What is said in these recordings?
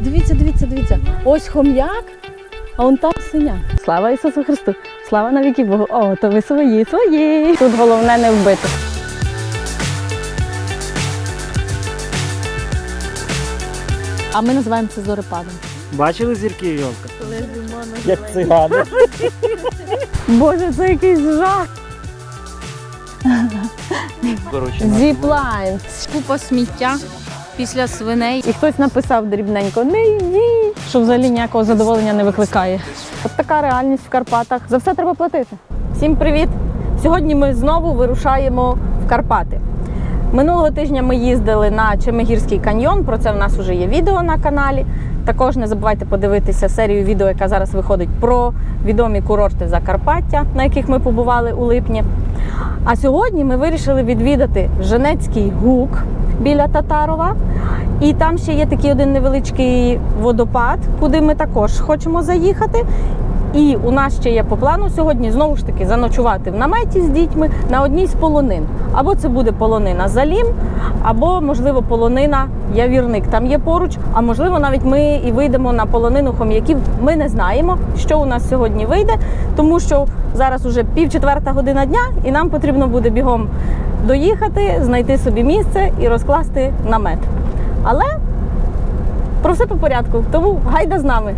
Дивіться, дивіться, дивіться. Ось хом'як, а он там синяк. Слава Ісусу Христу! Слава навіки Богу! О, то ви свої, свої. Тут головне не вбити. А ми називаємо це зорепадом. Бачили зірки Йолка? Як цигани. Боже, це якийсь жах. Зіплайн. Купа сміття після свиней. І хтось написав дрібненько не йдіть, що взагалі ніякого задоволення не викликає. От така реальність в Карпатах. За все треба платити. Всім привіт! Сьогодні ми знову вирушаємо в Карпати. Минулого тижня ми їздили на Чемигірський каньйон. Про це в нас вже є відео на каналі. Також не забувайте подивитися серію відео, яка зараз виходить про відомі курорти Закарпаття, на яких ми побували у липні. А сьогодні ми вирішили відвідати Женецький гук біля Татарова. І там ще є такий один невеличкий водопад, куди ми також хочемо заїхати. І у нас ще є по плану сьогодні знову ж таки заночувати в наметі з дітьми на одній з полонин. Або це буде полонина Залім, або, можливо, полонина Явірник. Там є поруч, а можливо, навіть ми і вийдемо на полонину хом'яків. Ми не знаємо, що у нас сьогодні вийде, тому що зараз уже пів четверта година дня, і нам потрібно буде бігом доїхати, знайти собі місце і розкласти намет. Але про все по порядку, тому гайда з нами.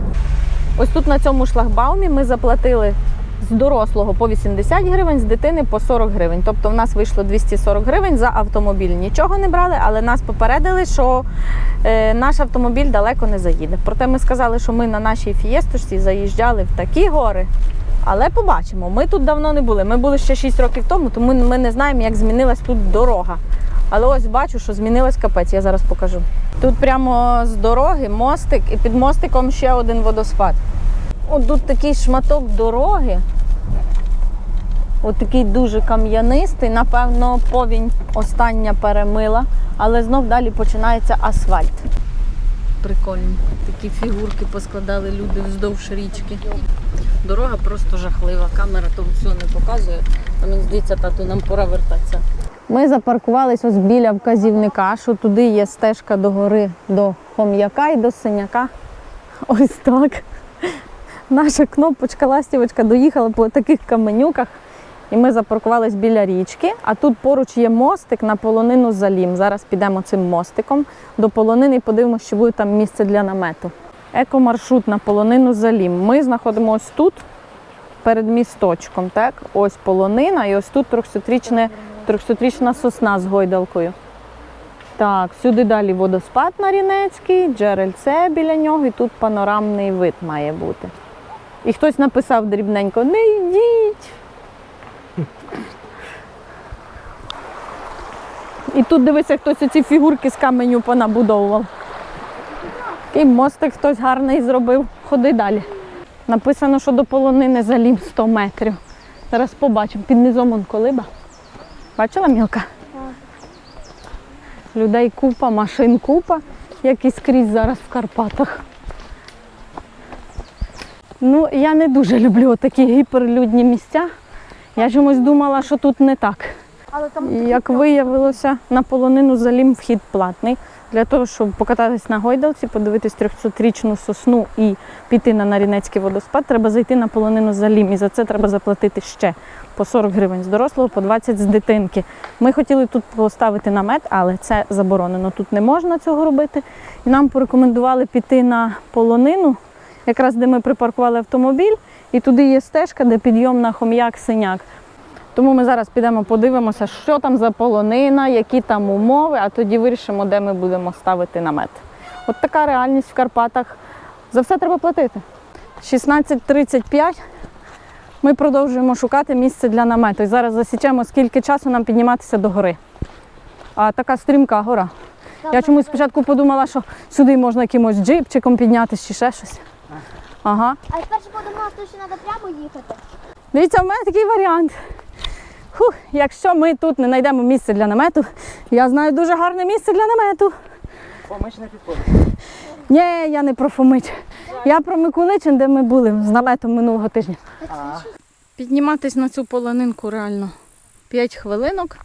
Ось тут на цьому шлагбаумі ми заплатили з дорослого по 80 гривень, з дитини по 40 гривень. Тобто в нас вийшло 240 гривень за автомобіль. Нічого не брали, але нас попередили, що е, наш автомобіль далеко не заїде. Проте ми сказали, що ми на нашій фієсточці заїжджали в такі гори. Але побачимо, ми тут давно не були. Ми були ще 6 років тому, тому ми не знаємо, як змінилась тут дорога. Але ось бачу, що змінилась капець, я зараз покажу. Тут прямо з дороги мостик, і під мостиком ще один водоспад. От тут такий шматок дороги. От такий дуже кам'янистий, напевно, повінь остання перемила, але знов далі починається асфальт. Прикольно. Такі фігурки поскладали люди вздовж річки. Дорога просто жахлива. Камера то все не показує. А мені здається, тату, нам пора вертатися. Ми запаркувалися ось біля вказівника, що туди є стежка до гори до хом'яка і до синяка. Ось так. Наша кнопочка ластівочка доїхала по таких каменюках. І ми запаркувались біля річки, а тут поруч є мостик на полонину Залім. Зараз підемо цим мостиком до полонини і подивимося, чи буде там місце для намету. Екомаршрут на полонину Залім. Ми знаходимося тут, перед місточком. Так? Ось полонина, і ось тут 300-річне, 300-річна сосна з гойдалкою. Так, сюди далі водоспад Марінецький, джерельце біля нього, і тут панорамний вид має бути. І хтось написав дрібненько: не йдіть. І тут дивися, хтось оці фігурки з каменю понабудовував. І мостик хтось гарний зробив. Ходи далі. Написано, що до полонини залім 100 метрів. Зараз побачимо. Під низом он колиба. Бачила мілка? Людей купа, машин купа, як і скрізь зараз в Карпатах. Ну, я не дуже люблю такі гіперлюдні місця. Я чомусь думала, що тут не так. Але там як виявилося, на полонину залім вхід платний. Для того, щоб покататись на гойдалці, подивитись 300-річну сосну і піти на Нарінецький водоспад, треба зайти на полонину залім. І за це треба заплатити ще по 40 гривень з дорослого, по 20 з дитинки. Ми хотіли тут поставити намет, але це заборонено. Тут не можна цього робити. І нам порекомендували піти на полонину, якраз де ми припаркували автомобіль, і туди є стежка, де підйом на хом'як-синяк. Тому ми зараз підемо подивимося, що там за полонина, які там умови, а тоді вирішимо, де ми будемо ставити намет. От така реальність в Карпатах. За все треба платити. 16.35 ми продовжуємо шукати місце для намету. І зараз засічемо, скільки часу нам підніматися до гори. А така стрімка гора. Я чомусь спочатку подумала, що сюди можна якимось джипчиком піднятися чи ще щось. Ага. А спершу подумала, що треба прямо їхати. Дивіться, в мене такий варіант. Фух, якщо ми тут не знайдемо місце для намету, я знаю дуже гарне місце для намету. Помич не підходить. Ні, я не про Фомич. Я про Миколичин, де ми були з наметом минулого тижня. Підніматись на цю полонинку реально 5 хвилинок.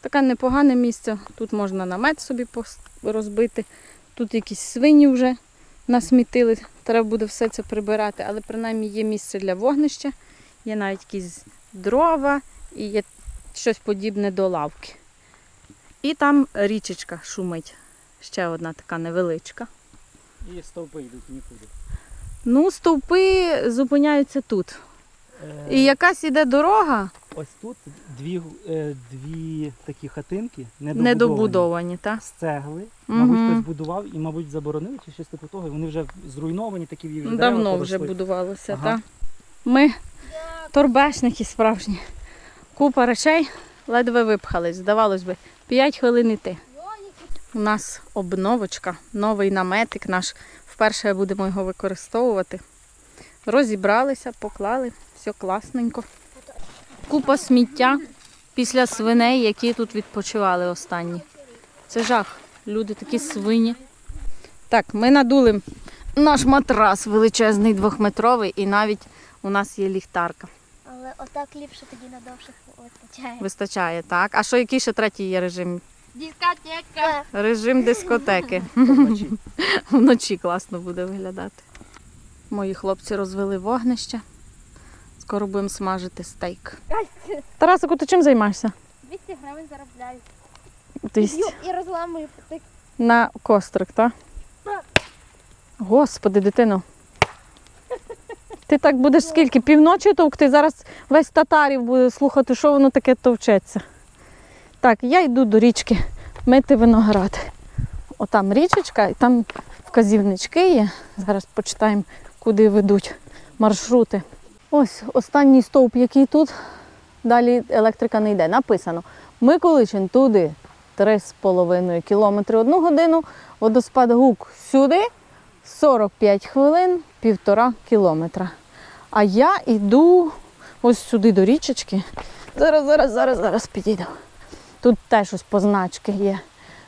Таке непогане місце. Тут можна намет собі розбити. Тут якісь свині вже насмітили. Треба буде все це прибирати, але принаймні є місце для вогнища, є навіть якісь дрова і є щось подібне до лавки. І там річечка шумить. Ще одна така невеличка. І стовпи йдуть нікуди. Ну, стовпи зупиняються тут. Е, І якась іде дорога, Ось тут дві, е, дві такі хатинки недобудовані. недобудовані, так? З цегли. Мабуть, хтось будував і, мабуть, заборонили чи щось типу того. Вони вже зруйновані, такі в їх дерева Давно вже будувалося, Ага. так? Ми торбешники справжні. Купа речей ледве випхались. Здавалось би, 5 хвилин іти. У нас обновочка, новий наметик наш. Вперше будемо його використовувати. Розібралися, поклали, все класненько. Купа сміття після свиней, які тут відпочивали останні. Це жах. Люди такі свині. Так, ми надули наш матрас величезний двохметровий, і навіть у нас є ліхтарка. Але отак ліпше тоді на довших вистачає. Вистачає, так. А що який ще третій є режим? Дискотека. Режим дискотеки. Вночі. Вночі класно буде виглядати. Мої хлопці розвели вогнище. Скоро будемо смажити стейк. Тарасику, ти чим займаєшся? 200 гривень заробляю. Тобто І розламую потик. на кострик, так? Так. Господи, дитино. Ти так будеш скільки? Півночі товкти? Зараз весь татарів буде слухати, що воно таке товчеться. Так, я йду до річки мити виноград. Отам річечка, і там вказівнички є. Зараз почитаємо, куди ведуть маршрути. Ось останній стовп, який тут. Далі електрика не йде. Написано Миколичин туди 3,5 кілометри одну годину, водоспад Гук сюди 45 хвилин, півтора кілометра. А я йду ось сюди до річечки. Зараз, зараз, зараз, зараз підійду. Тут теж ось позначки є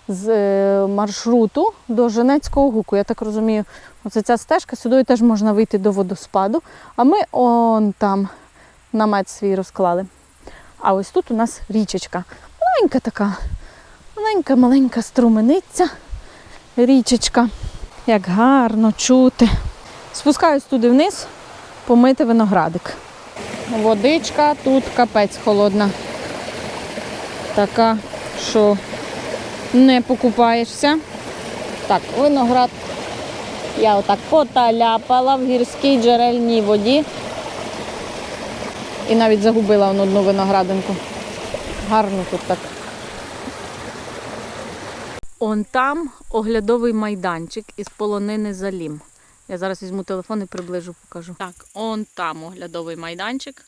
з е, маршруту до Женецького гуку. Я так розумію, оце ця стежка, сюди теж можна вийти до водоспаду. А ми он там намет свій розклали. А ось тут у нас річечка. Маленька така, маленька, маленька струмениця, річечка. Як гарно чути. Спускаюсь туди вниз, помити виноградик. Водичка тут капець холодна. Така, що не покупаєшся. Так, виноград я отак поталяпала в гірській джерельній воді. І навіть загубила одну виноградинку. Гарно тут так. Он там оглядовий майданчик із полонини Залім. Я зараз візьму телефон і приближу покажу. Так, он там оглядовий майданчик.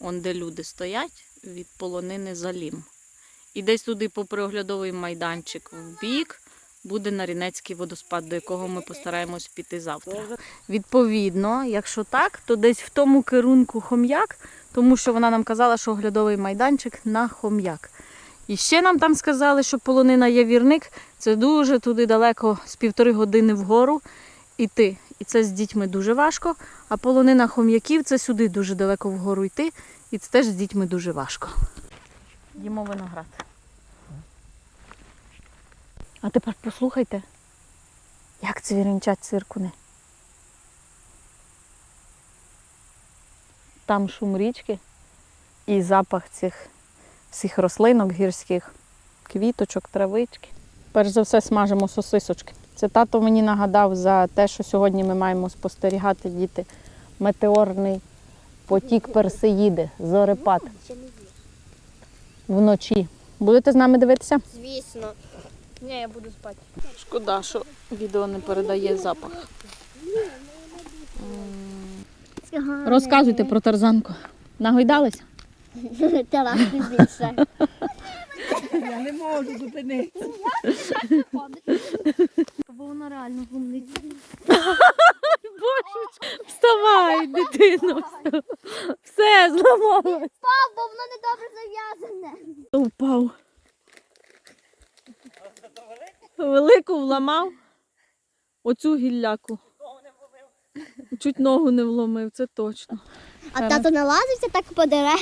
Он де люди стоять від полонини Залім. І десь туди, попри оглядовий майданчик, в бік буде Нарінецький водоспад, до якого ми постараємось піти завтра. Відповідно, якщо так, то десь в тому керунку хом'як, тому що вона нам казала, що оглядовий майданчик на хом'як. І ще нам там сказали, що полонина є вірник, це дуже туди далеко, з півтори години вгору йти. І це з дітьми дуже важко. А полонина хом'яків це сюди дуже далеко вгору йти, і це теж з дітьми дуже важко. Їмо виноград. А тепер послухайте, як цвірінчать циркуни. Там шум річки і запах цих всіх рослинок гірських, квіточок, травички. Перш за все смажимо сосисочки. Це тато мені нагадав за те, що сьогодні ми маємо спостерігати діти метеорний потік Персеїди, зорепад вночі. Будете з нами дивитися? Звісно. Ні, я буду спати. Шкода, що відео не передає запах. Розказуйте про тарзанку. Нагойдалися? Тарас більше. Я не можу зупинитися. Бо вона реально гумниця. Вставай, дитино. Все, зламалось. Пап, бо воно не добре зав'язане. Упав. Велику вламав. Оцю гілляку. Чуть ногу не вломив, це точно. А тато налазиться так по деревах.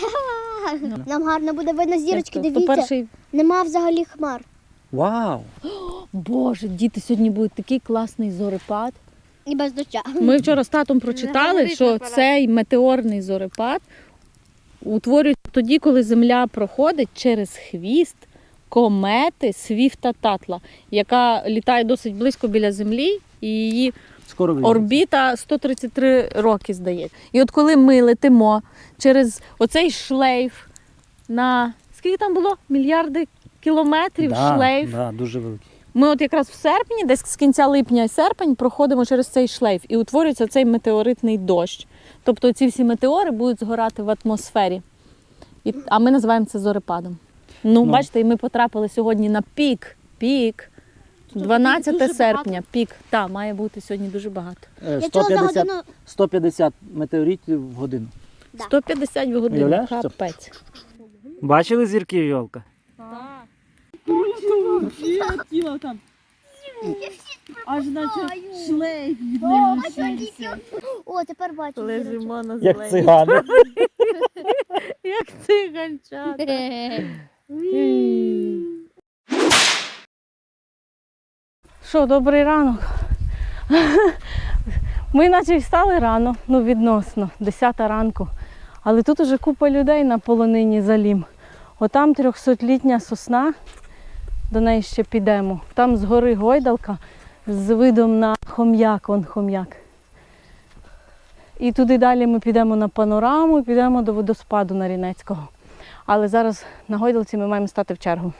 Нам гарно буде видно зірочки, дивіться. Нема взагалі хмар. Вау! Боже, діти, сьогодні буде такий класний зорепад. І без доща. Ми вчора з татом прочитали, що цей метеорний зорепад утворюється тоді, коли Земля проходить через хвіст комети Свіфта Татла, яка літає досить близько біля Землі, і її Скоро вийде. орбіта 133 роки здається. І от коли ми летимо через оцей шлейф на скільки там було? Мільярди кілометрів да, шлейф. Да, дуже великий. Ми от якраз в серпні, десь з кінця липня і серпень, проходимо через цей шлейф і утворюється цей метеоритний дощ. Тобто ці всі метеори будуть згорати в атмосфері. І, а ми називаємо це зорепадом. Ну, Ну. бачите, і ми потрапили сьогодні на пік. Пік. 12 дуже серпня, пік. Так, має бути сьогодні дуже багато. Е, Я чула за 150, годину. 150 метеоритів в годину. 150 в годину. Уявляєш це? Капець. Бачили зірки Йолка? Тіло там. Аж наче шлейф від О, тепер бачу. Лежимо на Як цигани. Як циганчата. Що, добрий ранок. Ми наче встали рано, ну відносно, 10 ранку. Але тут уже купа людей на полонині залім. Отам 300-літня сосна, до неї ще підемо. Там згори гойдалка з видом на хом'як, он хом'як. І туди далі ми підемо на панораму і підемо до водоспаду на Рінецького. Але зараз на гойдалці ми маємо стати в чергу.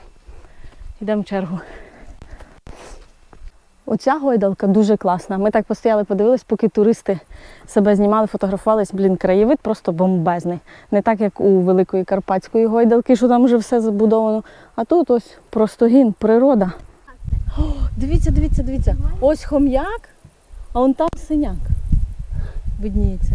Йдемо в чергу. Оця гойдалка дуже класна. Ми так постояли, подивились, поки туристи себе знімали, фотографувались. Блін, краєвид просто бомбезний. Не так, як у Великої Карпатської гойдалки, що там вже все забудовано. А тут ось просто гін, природа. О, дивіться, дивіться, дивіться. Ось хом'як, а он там синяк. Видніється.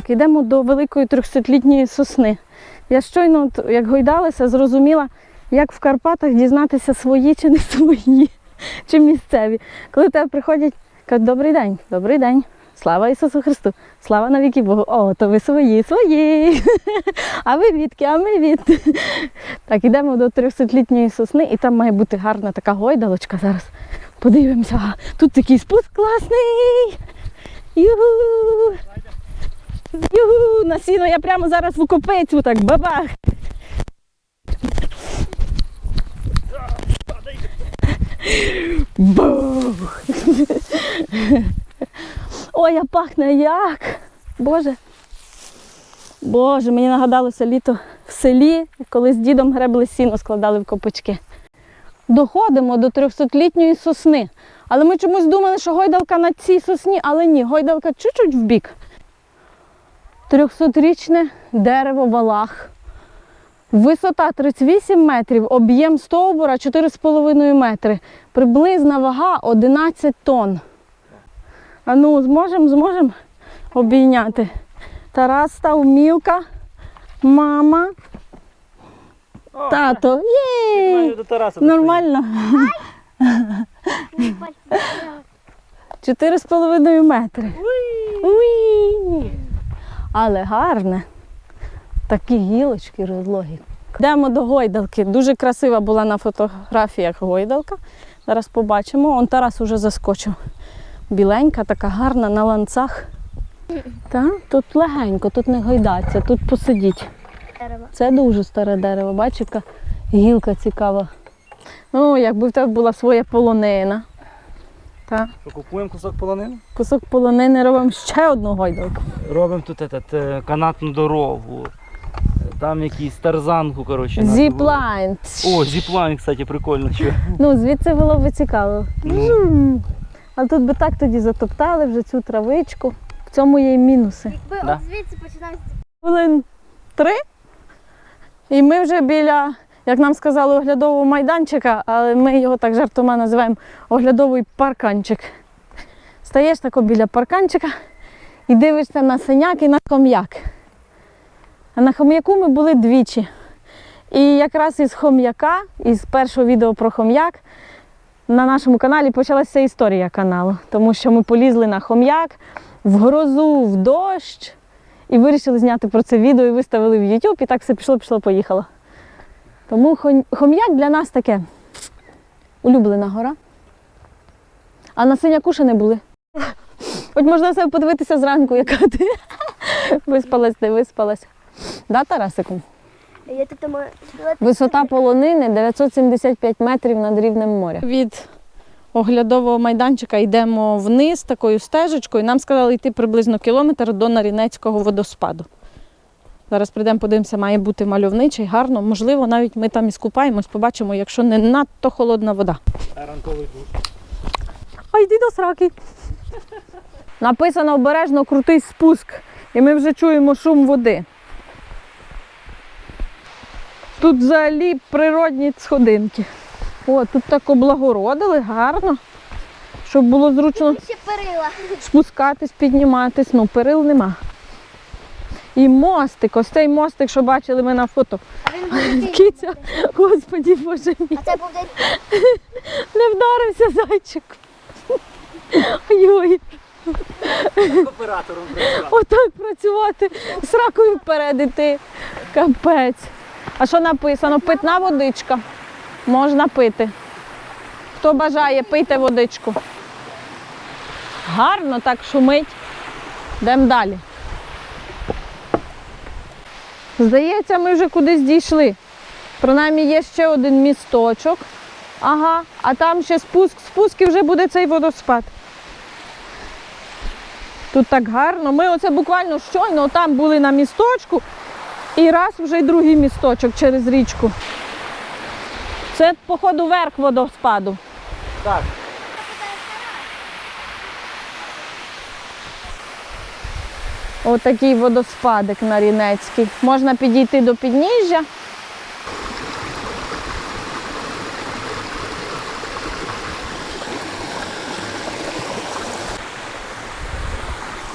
Так, йдемо до великої 300-літньої сосни. Я щойно, як гойдалася, зрозуміла, як в Карпатах дізнатися свої чи не свої, чи місцеві. Коли тебе приходять, кажуть, добрий день, добрий день. Слава Ісусу Христу! Слава навіки Богу! О, то ви свої, свої. А ви відки, а ми від. Так, йдемо до 300-літньої сосни, і там має бути гарна така гойдалочка зараз. Подивимося. Тут такий спуск класний. Юху! Юху, на сіно я прямо зараз в окопицю так бабах. Бух. Ой, а пахне як. Боже. Боже, мені нагадалося літо в селі, коли з дідом гребли сіно, складали в копочки. Доходимо до 300-літньої сосни. Але ми чомусь думали, що гойдалка на цій сосні, але ні, гойдалка чуть-чуть вбік. 300-річне дерево валах. Висота 38 метрів, об'єм стовбура 4,5 метри. Приблизна вага 11 тонн. А ну, зможемо, зможемо обійняти. Тарас став мілка, мама, тато. Є! До Тараса. Нормально. 4,5 метри. Уй! Але гарне. Такі гілочки розлогі. Йдемо до гойдалки. Дуже красива була на фотографіях гойдалка. Зараз побачимо. Он Тарас уже заскочив. Біленька, така гарна на ланцах. Та? Тут легенько, тут не гойдаться, тут посидіть. Це дуже старе дерево, бачиш, яка гілка цікава. Ну, якби в тебе була своя полонина. Так. Що купуємо кусок полонини? Кусок полонини робимо ще одну гойдалку. Робимо тут этот, е, канатну дорогу. Там якийсь тарзанку, коротше. надо було. Зіплайн. О, зіплайн, кстати, прикольно. Чого? Ну, звідси було б цікаво. Ну. Жум. Але тут би так тоді затоптали вже цю травичку. В цьому є й мінуси. Якби Да. от звідси починається. Хвилин три. І ми вже біля, як нам сказали, оглядового майданчика, але ми його так жартома називаємо оглядовий парканчик. Стаєш тако біля парканчика і дивишся на синяк і на хом'як. А на хом'яку ми були двічі. І якраз із хом'яка, із першого відео про хом'як, на нашому каналі почалася історія каналу, тому що ми полізли на хом'як в грозу, в дощ. І вирішили зняти про це відео і виставили в YouTube, і так все пішло, пішло, поїхало. Тому хом'як для нас таке улюблена гора. А на синяку ще не були. Хоч можна себе подивитися зранку, яка ти виспалась, не виспалась. Да, Тарасику? Я тут тому Висота полонини 975 метрів над рівнем моря. Від оглядового майданчика йдемо вниз такою стежечкою. Нам сказали йти приблизно кілометр до Нарінецького водоспаду. Зараз прийдемо, подивимося, має бути мальовничий, гарно. Можливо, навіть ми там і скупаємось, побачимо, якщо не надто холодна вода. Ранковий душ. А йди до сраки. Написано обережно крутий спуск. І ми вже чуємо шум води. Тут взагалі природні сходинки. О, тут так облагородили гарно, щоб було зручно ще перила. спускатись, підніматись. Ну, перил нема. І мостик, ось цей мостик, що бачили ми на фото. А він. Кіця, господі боже мій. А це буде Не вдарився зайчик. Ой, Оператором працював. отак працювати, з ракою вперед іти. Капець. А що написано? Питна водичка. Можна пити. Хто бажає, пийте водичку. Гарно так шумить. Йдемо далі. Здається, ми вже кудись дійшли. Принаймні є ще один місточок. Ага, а там ще спуск, спуск і вже буде цей водоспад. Тут так гарно. Ми оце буквально щойно там були на місточку і раз вже й другий місточок через річку. Це, походу, верх водоспаду. Так. Отакий водоспадик на Рінецький. Можна підійти до підніжжя.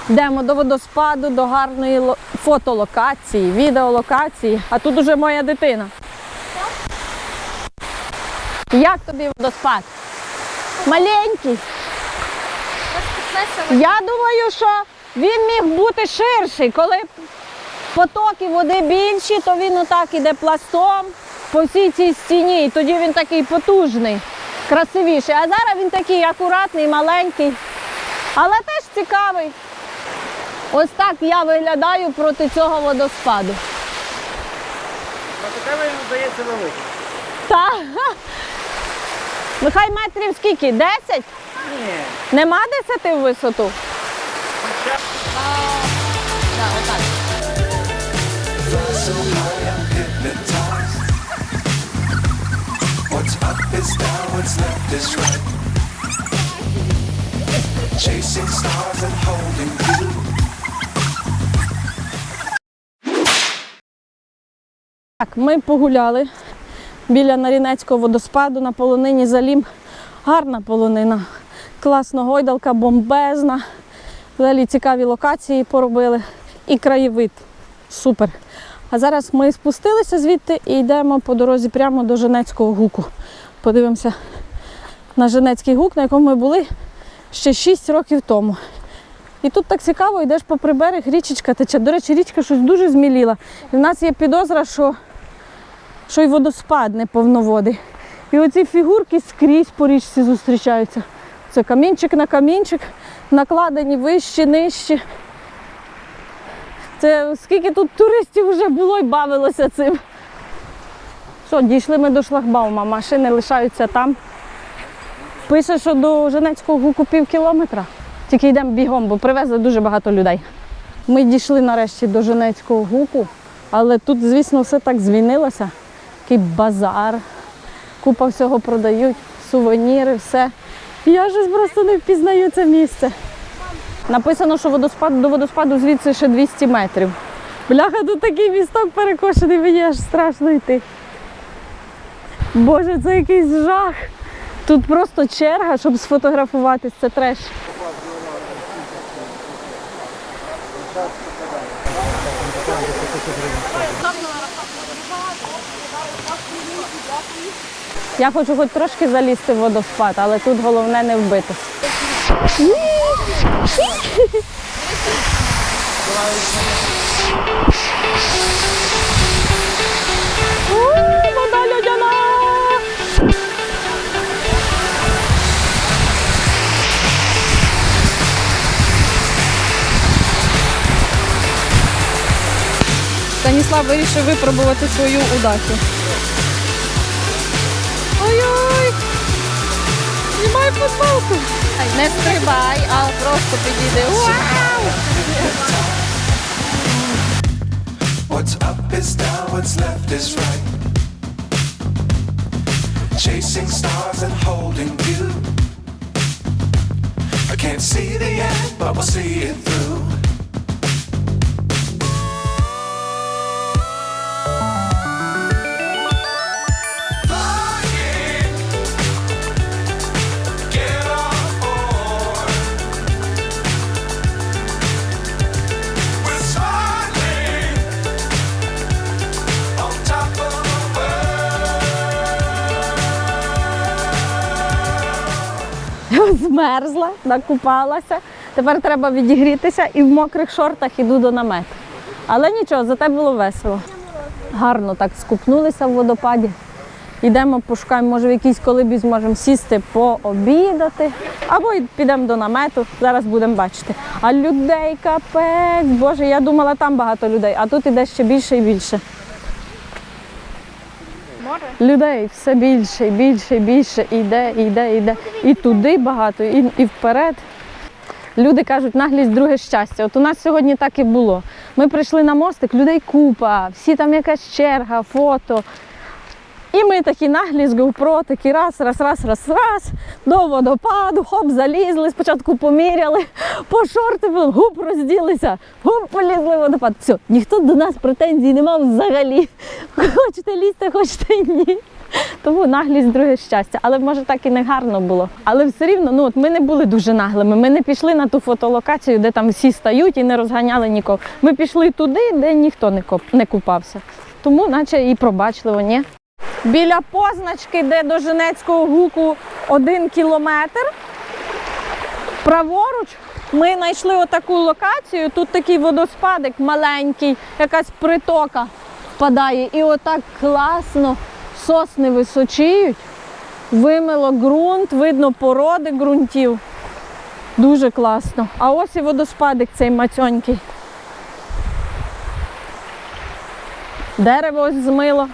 Йдемо до водоспаду, до гарної фотолокації, відеолокації. А тут уже моя дитина. Як тобі водоспад? Маленький. Я думаю, що він міг бути ширший. Коли потоки води більші, то він отак іде пластом по всій цій стіні. І тоді він такий потужний, красивіший. А зараз він такий акуратний, маленький, але теж цікавий. Ось так я виглядаю проти цього водоспаду. Проти тебе він здається великий. Та. Нехай метрів скільки? Десять? Ні. Нема десяти в висоту? Так, ми погуляли біля Нарінецького водоспаду на полонині Залім. Гарна полонина. Класна гойдалка, бомбезна. Взагалі цікаві локації поробили. І краєвид. Супер. А зараз ми спустилися звідти і йдемо по дорозі прямо до Женецького гуку. Подивимося на Женецький гук, на якому ми були ще 6 років тому. І тут так цікаво, йдеш по приберег, річечка тече. До речі, річка щось дуже зміліла. І в нас є підозра, що, що й водоспад не повноводий. І оці фігурки скрізь по річці зустрічаються. Це камінчик на камінчик, накладені вищі, нижчі. Це скільки тут туристів вже було і бавилося цим. Що, дійшли ми до шлагбаума, машини лишаються там. Пише, що до Женецького гуку пів кілометра. Тільки йдемо бігом, бо привезли дуже багато людей. Ми дійшли нарешті до Женецького гуку, але тут, звісно, все так змінилося. Такий базар, купа всього продають, сувеніри, все. Я щось просто не впізнаю це місце. Написано, що водоспад до водоспаду звідси ще 200 метрів. Бляха, тут такий місток перекошений, мені аж страшно йти. Боже, це якийсь жах. Тут просто черга, щоб сфотографуватись, це треш. Я хочу хоч трошки залізти в водоспад, але тут головне не вбитись. Вода льодяна! Станіслав вирішив випробувати свою удачу. Знімай футболку! Не стрибай, а просто підійди. Вау! What's up is down, what's left is right. Chasing stars and holding you. I can't see the end, but we'll see it through. Змерзла, накупалася. Тепер треба відігрітися і в мокрих шортах іду до намету. Але нічого, зате було весело. Гарно так скупнулися в водопаді. Йдемо, пошукаємо, може в якійсь колибі зможемо сісти, пообідати. Або підемо до намету, зараз будемо бачити. А людей капець, Боже, я думала, там багато людей, а тут іде ще більше і більше. Людей все більше більше і більше. І йде, і йде, йде. І туди багато, і, і вперед. Люди кажуть, наглість друге щастя. От у нас сьогодні так і було. Ми прийшли на мостик, людей купа, всі там якась черга, фото. І ми такі наглі з GoPro, такі раз, раз, раз, раз, раз, до водопаду, хоп, залізли, спочатку поміряли, по шорти, гуп, розділися, гуп, полізли в водопад. Все, ніхто до нас претензій не мав взагалі. Хочете лізти, хочете ні. Тому наглість друге щастя. Але може так і не гарно було. Але все рівно, ну от ми не були дуже наглими. Ми не пішли на ту фотолокацію, де там всі стають і не розганяли нікого. Ми пішли туди, де ніхто не купався. Тому, наче і пробачливо, ні. Біля позначки, де до Женецького гуку один кілометр. Праворуч ми знайшли отаку локацію. Тут такий водоспадик маленький, якась притока впадає. І отак класно сосни височіють, вимило ґрунт, видно породи ґрунтів. Дуже класно. А ось і водоспадик цей мацьонький. Дерево ось змило.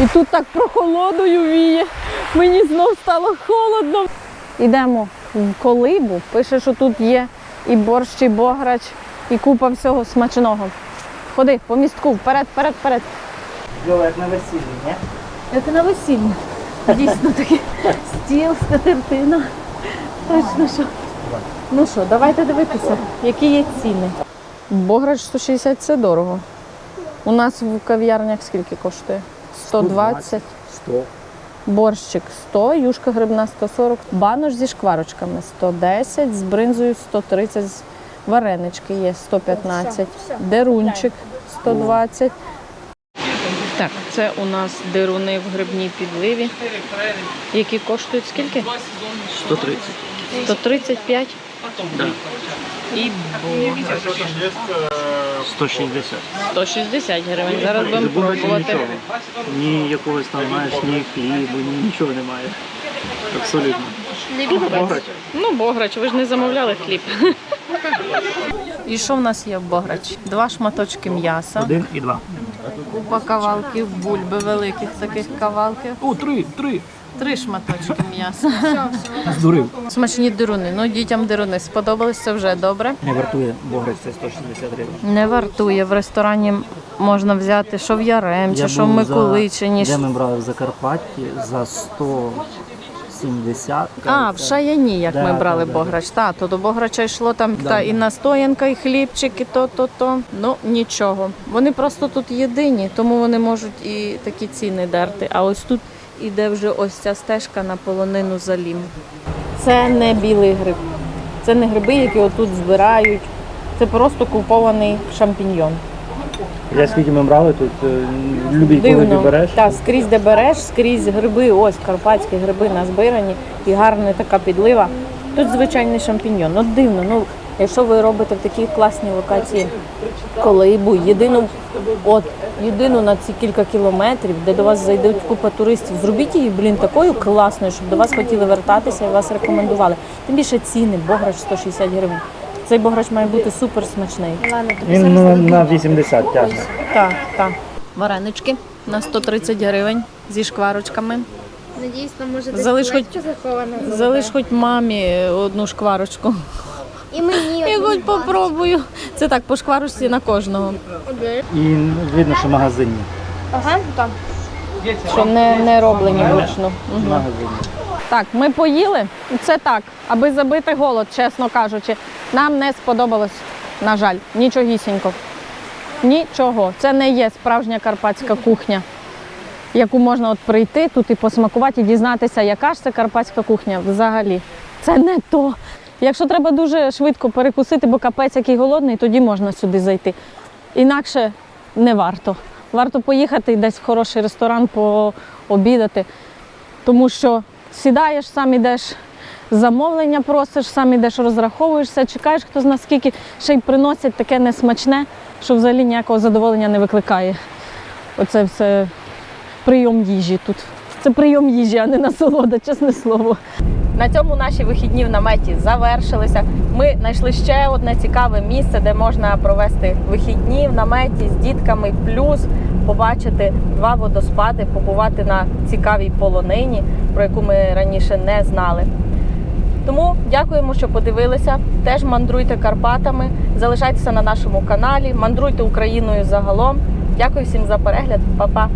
І тут так прохолодою віє. Мені знов стало холодно. Йдемо в колибу. Пише, що тут є і борщ, і бограч, і купа всього смачного. Ходи, по містку, вперед, вперед, вперед. Йо, як на весіллі, ні? Як на весілля. Дійсно такий стіл, скатертина. Точно що. Ну що, давайте дивитися, які є ціни. Бограч 160 це дорого. У нас в кав'ярнях скільки коштує? 120. 100. Борщик 100, юшка грибна 140, банош зі шкварочками 110, з бринзою 130, варенички є 115, дерунчик 120. Так, це у нас деруни в грибній підливі, які коштують скільки? 130. 135. Да. І 160. 160 гривень. Зараз будемо Забугати пробувати. нічого. Ні якогось там, знаєш, ні хлібу, ні нічого немає. Абсолютно. Бограч. Ну, бограч, ви ж не замовляли хліб. І що в нас є в бограч? Два шматочки м'яса. Один і два. Купа кавалків бульби великих таких кавалків. О, три, три. Три шматочки м'яса. Здурив. Смачні дируни. Ну, дітям дируни сподобались, це вже добре. Не вартує богрець, це 160 гривень. Не вартує. В ресторані можна взяти що в Яремчі, Я що в був за- Миколичині. Де ми брали в Закарпатті за 170. А, в кажеться. Шаяні, як Да, ми брали да, да, Бограч. Та, то до Бограча йшло там Да, та, да. і настоянка, і хлібчик, і то, то, то. Ну, нічого. Вони просто тут єдині, тому вони можуть і такі ціни дерти. А ось тут іде вже ось ця стежка на полонину залім. Це не білий гриб. Це не гриби, які отут збирають. Це просто купований шампіньйон. Я скільки ми брали тут, е, любій коли ти береш. Так, скрізь де береш, скрізь гриби, ось карпатські гриби назбирані і гарна така підлива. Тут звичайний шампіньйон. От дивно. Ну, якщо ви робите в такій класній локації колибу, єдину, от, єдину на ці кілька кілометрів, де до вас зайдуть купа туристів, зробіть її, блін, такою класною, щоб до вас хотіли вертатися і вас рекомендували. Тим більше ціни, бограч 160 гривень. Цей бограч має бути супер смачний. Він на, на 80 тягне. Так, так. Варенички на 130 гривень зі шкварочками. Надіюсь, там може Залиш хоч, залиш хоч мамі одну шкварочку. І мені Я хоч попробую. Це так, по шкварочці на кожного. І видно, що магазинні. Ага, так. Що не, не роблені вручну. Магазинні. Так, ми поїли. Це так, аби забити голод, чесно кажучи. Нам не сподобалось, на жаль, нічогісінько. Нічого. Це не є справжня карпатська кухня, яку можна от прийти тут і посмакувати, і дізнатися, яка ж це карпатська кухня взагалі. Це не то. Якщо треба дуже швидко перекусити, бо капець який голодний, тоді можна сюди зайти. Інакше не варто. Варто поїхати десь в хороший ресторан пообідати. Тому що сідаєш, сам ідеш, замовлення просиш, сам ідеш, розраховуєшся, чекаєш, хто зна скільки, ще й приносять таке несмачне, що взагалі ніякого задоволення не викликає. Оце все прийом їжі тут. Це прийом їжі, а не насолода, чесне слово. На цьому наші вихідні в наметі завершилися. Ми знайшли ще одне цікаве місце, де можна провести вихідні в наметі з дітками, плюс побачити два водоспади, побувати на цікавій полонині, про яку ми раніше не знали. Тому дякуємо, що подивилися. Теж мандруйте Карпатами, залишайтеся на нашому каналі, мандруйте Україною загалом. Дякую всім за перегляд, Па-па!